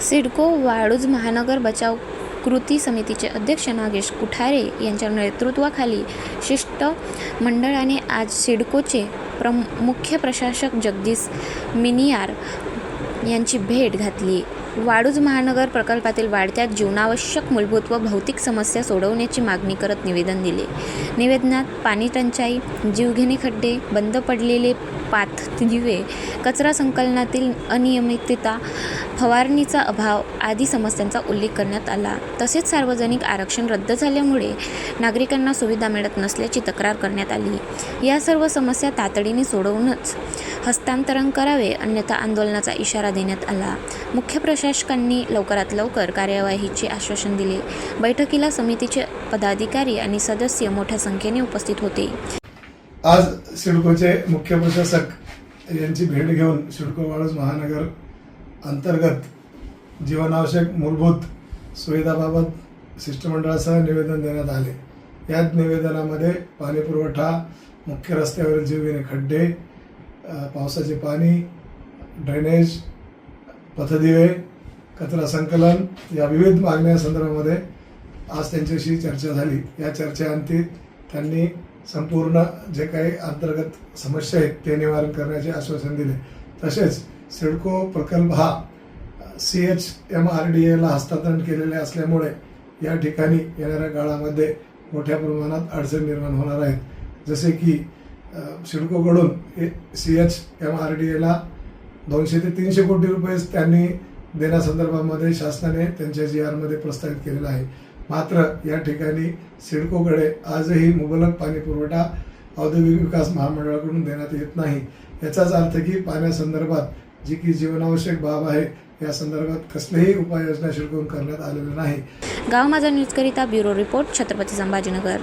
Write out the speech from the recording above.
सिडको वाळूज महानगर बचाव कृती समितीचे अध्यक्ष नागेश कुठारे यांच्या नेतृत्वाखाली शिष्टमंडळाने आज सिडकोचे प्रम मुख्य प्रशासक जगदीश मिनियार यांची भेट घातली. वाळूज महानगर प्रकल्पातील वाढत्या जीवनावश्यक मूलभूत व भौतिक समस्या सोडवण्याची मागणी करत निवेदन दिले. निवेदनात पाणी टंचाई जीवघेणे खड्डे बंद पडलेले पाथ दिवे कचरा संकलनातील अनियमितता फवारणीचा अभाव आदी समस्यांचा उल्लेख करण्यात आला. तसेच सार्वजनिक आरक्षण रद्द झाल्यामुळे नागरिकांना सुविधा मिळत नसल्याची तक्रार करण्यात आली. या सर्व समस्या तातडीने सोडवूनच हस्तांतरण करावे अन्यथा आंदोलनाचा इशारा देण्यात आला. मुख्य प्रशासकांनी लवकरात लवकर कार्यवाहीचे आश्वासन दिले. बैठकीला समितीचे पदाधिकारी आणि सदस्य मोठ्या संख्येने उपस्थित होते. आज सिडकोचे मुख्य प्रशासक यांची भेट घेऊन सिडको वाळूज महानगर अंतर्गत जीवनावश्यक मूलभूत सुविधाबाबत शिष्टमंडळासह निवेदन देण्यात आले. याच निवेदनामध्ये पाणीपुरवठा मुख्य रस्त्यावरील जीवघेणे खड्डे पावसाचे पाणी ड्रेनेज पथदिवे कचरा संकलन या विविध मागण्यांसंदर्भामध्ये आज त्यांच्याशी चर्चा झाली. या चर्चेअंती त्यांनी संपूर्ण जे काही अंतर्गत समस्या आहेत ते निवारण करण्याचे आश्वासन दिले. तसेच सिडको प्रकल्प हा C H M R D एला हस्तांतरण केलेले असल्यामुळे या ठिकाणी येणाऱ्या काळामध्ये मोठ्या प्रमाणात अडचण निर्माण होणार आहेत. जसे की सिडकोकडून C H M R D एला दोनशे ते तीनशे कोटी रुपये त्यांनी देण्यासंदर्भामध्ये शासनाने त्यांच्या जी आरमध्ये प्रस्तावित केलेला आहे. मात्र या ठिकाणी सिडकोकडे आजही मुबलक पाणी पुरवठा औद्योगिक विकास महामंडळाकडून देण्यात येत नाही. याचाच अर्थ की पाण्यासंदर्भात जी की जीवनावश्यक बाब आहे या संदर्भात कसलीही उपाययोजना शिडकून करण्यात आलेल्या नाही. गाव माझा न्यूजकरिता ब्युरो रिपोर्ट छत्रपती संभाजीनगर.